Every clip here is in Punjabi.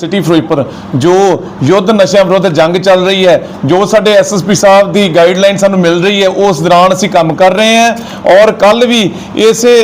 ਸਿਟੀ ਫਿਰੋਜ਼ਪੁਰ, ਜੋ ਯੁੱਧ ਨਸ਼ਿਆਂ ਵਿਰੁੱਧ ਜੰਗ ਚੱਲ ਰਹੀ ਹੈ, ਜੋ ਸਾਡੇ ਐਸਐਸਪੀ ਸਾਹਿਬ ਦੀ ਗਾਈਡਲਾਈਨ ਸਾਨੂੰ ਮਿਲ ਰਹੀ ਹੈ, ਉਸ ਦੌਰਾਨ ਅਸੀਂ ਕੰਮ ਕਰ ਰਹੇ ਹਾਂ ਔਰ ਕੱਲ ਵੀ ਇਸੇ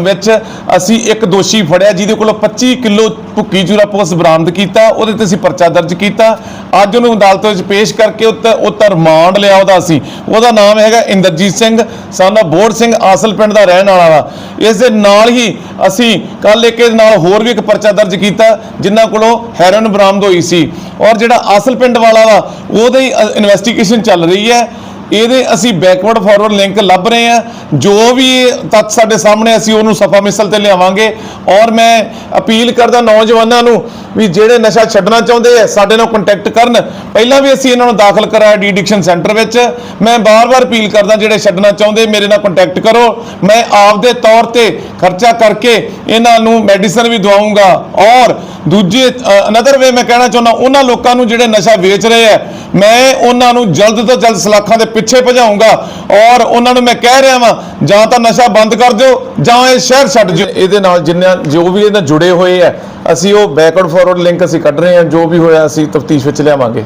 ਵਿੱਚ ਅਸੀਂ ਇੱਕ ਦੋਸ਼ੀ ਫੜਿਆ, ਜਿਹਦੇ ਕੋਲੋਂ 25 ਕਿਲੋ ਭੁੱਕੀ ਚੂਰਾ ਪੁਲਿਸ ਬਰਾਮਦ ਕੀਤਾ, ਉਹਦੇ ਤੇ ਅਸੀਂ ਪਰਚਾ ਦਰਜ ਕੀਤਾ। ਅੱਜ ਉਹਨੂੰ ਅਦਾਲਤ ਵਿੱਚ ਪੇਸ਼ ਕਰਕੇ ਉੱਤੇ ਤਾਂ ਰਿਮਾਂਡ ਲਿਆ ਉਹਦਾ ਅਸੀਂ। ਉਹਦਾ ਨਾਮ ਹੈਗਾ ਇੰਦਰਜੀਤ ਸਿੰਘ ਸਾਨਾ ਬੋੜ ਸਿੰਘ, ਆਸਲ ਪਿੰਡ ਦਾ ਰਹਿਣ ਵਾਲਾ ਵਾ। ਇਸ ਦੇ ਨਾਲ ਹੀ ਅਸੀਂ ਕੱਲ ਇੱਕ ਨਾਲ ਹੋਰ ਵੀ ਇੱਕ ਪਰਚਾ ਦਰਜ ਕੀਤਾ ਜਿਨ੍ਹਾਂ ਕੋਲੋਂ ਹੈਰੋਇਨ ਬਰਾਮਦ ਹੋਈ ਸੀ। ਔਰ ਜਿਹੜਾ ਅਸਲ ਪਿੰਡ ਵਾਲਾ ਵਾ, ਉਹਦੇ ਇਨਵੈਸਟੀਗੇਸ਼ਨ ਚੱਲ ਰਹੀ ਹੈ। ਇਹਦੇ ਅਸੀਂ ਬੈਕਵਰਡ ਫਾਰਵਰਡ ਲਿੰਕ ਲੱਭ ਰਹੇ ਹਾਂ। ਜੋ ਵੀ ਤੱਥ ਸਾਡੇ ਸਾਹਮਣੇ ਅਸੀਂ ਉਹਨੂੰ ਸਫਾ ਮਿਸਲ ਤੇ ਲਿਆਵਾਂਗੇ। ਔਰ ਮੈਂ ਅਪੀਲ ਕਰਦਾ ਨੌਜਵਾਨਾਂ ਨੂੰ ਵੀ ਜਿਹੜੇ ਨਸ਼ਾ ਛੱਡਣਾ ਚਾਹੁੰਦੇ ਆ, ਸਾਡੇ ਨਾਲ ਕੰਟੈਕਟ ਕਰਨ। ਪਹਿਲਾਂ ਵੀ ਅਸੀਂ ਇਹਨਾਂ ਨੂੰ ਦਾਖਲ ਕਰਾਇਆ ਡੀ ਐਡਿਕਸ਼ਨ ਸੈਂਟਰ ਵਿੱਚ। ਮੈਂ ਬਾਰ-ਬਾਰ ਅਪੀਲ ਕਰਦਾ, ਜਿਹੜੇ ਛੱਡਣਾ ਚਾਹੁੰਦੇ, ਮੇਰੇ ਨਾਲ ਕੰਟੈਕਟ ਕਰੋ। ਮੈਂ ਆਪਦੇ ਤੌਰ ਤੇ ਖਰਚਾ ਕਰਕੇ ਇਹਨਾਂ ਨੂੰ ਮੈਡੀਸਨ ਵੀ ਦਵਾਉਂਗਾ। ਔਰ ਦੂਜੇ ਅਨਦਰ ਵੇ ਮੈਂ ਕਹਿਣਾ ਚਾਹੁੰਦਾ, ਉਹਨਾਂ ਲੋਕਾਂ ਨੂੰ ਜਿਹੜੇ ਨਸ਼ਾ ਵੇਚ ਰਹੇ ਆ, ਮੈਂ ਉਹਨਾਂ ਨੂੰ ਜਲਦ ਤੋਂ ਜਲਦ ਸਲਾਖਾਂ ਦੇ ਪਿੱਛੇ ਭਜਾਉਂਗਾ। ਔਰ ਉਹਨਾਂ ਨੂੰ ਮੈਂ ਕਹਿ ਰਿਹਾ ਵਾਂ, ਜਾਂ ਤਾਂ ਨਸ਼ਾ ਬੰਦ ਕਰ ਦਿਓ, ਜਾਂ ਇਹ ਸ਼ਹਿਰ ਛੱਡ ਜਿਓ ਇਹਦੇ ਨਾਲ ਜਿੰਨਾ ਜੋ ਵੀ ਇਹਦੇ ਜੁੜੇ ਹੋਏ ਆ, ਅਸੀਂ ਉਹ ਬੈਕਵਰਡ ਫਾਰਵਰਡ ਲਿੰਕ ਅਸੀਂ ਕੱਢ ਰਹੇ ਹਾਂ, ਜੋ ਵੀ ਹੋਇਆ ਅਸੀਂ ਤਫਤੀਸ਼ ਵਿੱਚ ਲਿਆਵਾਂਗੇ।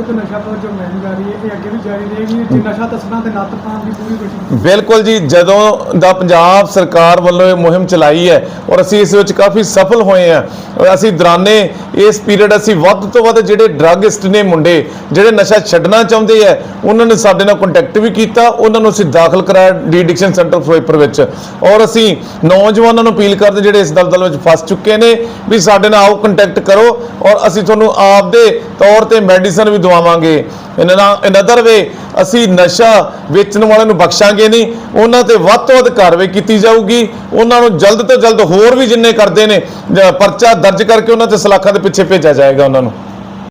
ਸਰ ਯੁੱਧ ਨਸ਼ਾ ਤੋਂ ਜੋ ਮੁਹਿੰਮ ਜਾਰੀ ਹੈ ਇਹ ਅੱਗੇ ਵੀ ਜਾਰੀ ਰਹੇਗੀ ਤੇ ਨਸ਼ਾ ਤਸਕਰਾਂ ਤੇ ਨੱਥ ਪਾਉਣ ਦੀ ਪੂਰੀ ਕੋਸ਼ਿਸ਼ ਬਿਲਕੁਲ ਜੀ ਜਦੋਂ ਦਾ ਪੰਜਾਬ ਸਰਕਾਰ ਵੱਲੋਂ ਇਹ ਮੁਹਿੰਮ ਚਲਾਈ ਹੈ ਔਰ ਅਸੀਂ ਇਸ ਵਿੱਚ ਕਾਫੀ ਸਫਲ ਹੋਏ ਔਰ ਅਸੀਂ ਦੌਰਾਨੇ ਇਸ ਪੀਰੀਅਡ ਅਸੀਂ ਵੱਧ ਤੋਂ ਵੱਧ ਜਿਹੜੇ ਡਰੱਗਿਸਟ ਨੇ ਮੁੰਡੇ ਜਿਹੜੇ ਨਸ਼ਾ ਛੱਡਣਾ ਚਾਹੁੰਦੇ ਆ ਉਹਨਾਂ ਨੇ ਸਾਡੇ ਨਾਲ ਕੰਟੈਕਟ ਵੀ ਕੀਤਾ ਉਹਨਾਂ ਨੂੰ ਅਸੀਂ ਦਾਖਲ ਕਰਾਇਆ ਡੀ ਐਡਿਕਸ਼ਨ ਸੈਂਟਰ ਫਿਰੋਜ਼ਪੁਰ ਵਿੱਚ। ਔਰ ਅਸੀਂ ਨੌਜਵਾਨਾਂ ਨੂੰ ਅਪੀਲ ਕਰਦੇ ਜਿਹੜੇ ਇਸ ਦਲਦਲ ਵਿੱਚ ਫਸ ਚੁੱਕੇ ਨੇ ਵੀ ਸਾਡੇ ਨਾਲ ਆਓ ਕੰਟੈਕਟ ਕਰੋ ਔਰ ਅਸੀਂ ਤੁਹਾਨੂੰ ਆਪਦੇ ਤੌਰ ਤੇ ਮੈਡੀਸਨ ਵੀ ਦਵਾਵਾਂਗੇ ਇਨਦਰ ਵੇ ਅਸੀਂ ਨਸ਼ਾ ਵੇਚਣ ਵਾਲਿਆਂ ਨੂੰ ਬਖਸ਼ਾਂਗੇ ਨਹੀਂ। ਉਹਨਾਂ ਤੇ ਵੱਧ ਤੋਂ ਵੱਧ ਕਾਰਵਾਈ ਕੀਤੀ ਜਾਊਗੀ। ਉਹਨਾਂ ਨੂੰ ਜਲਦ ਤੋਂ ਜਲਦ ਹੋਰ ਵੀ ਜਿੰਨੇ ਕਰਦੇ ਨੇ ਪਰਚਾ ਦਰਜ ਕਰਕੇ ਉਹਨਾਂ ਤੇ ਸਲਾਖਾਂ ਦੇ ਪਿੱਛੇ ਭੇਜਿਆ ਜਾਏਗਾ ਉਹਨਾਂ ਨੂੰ।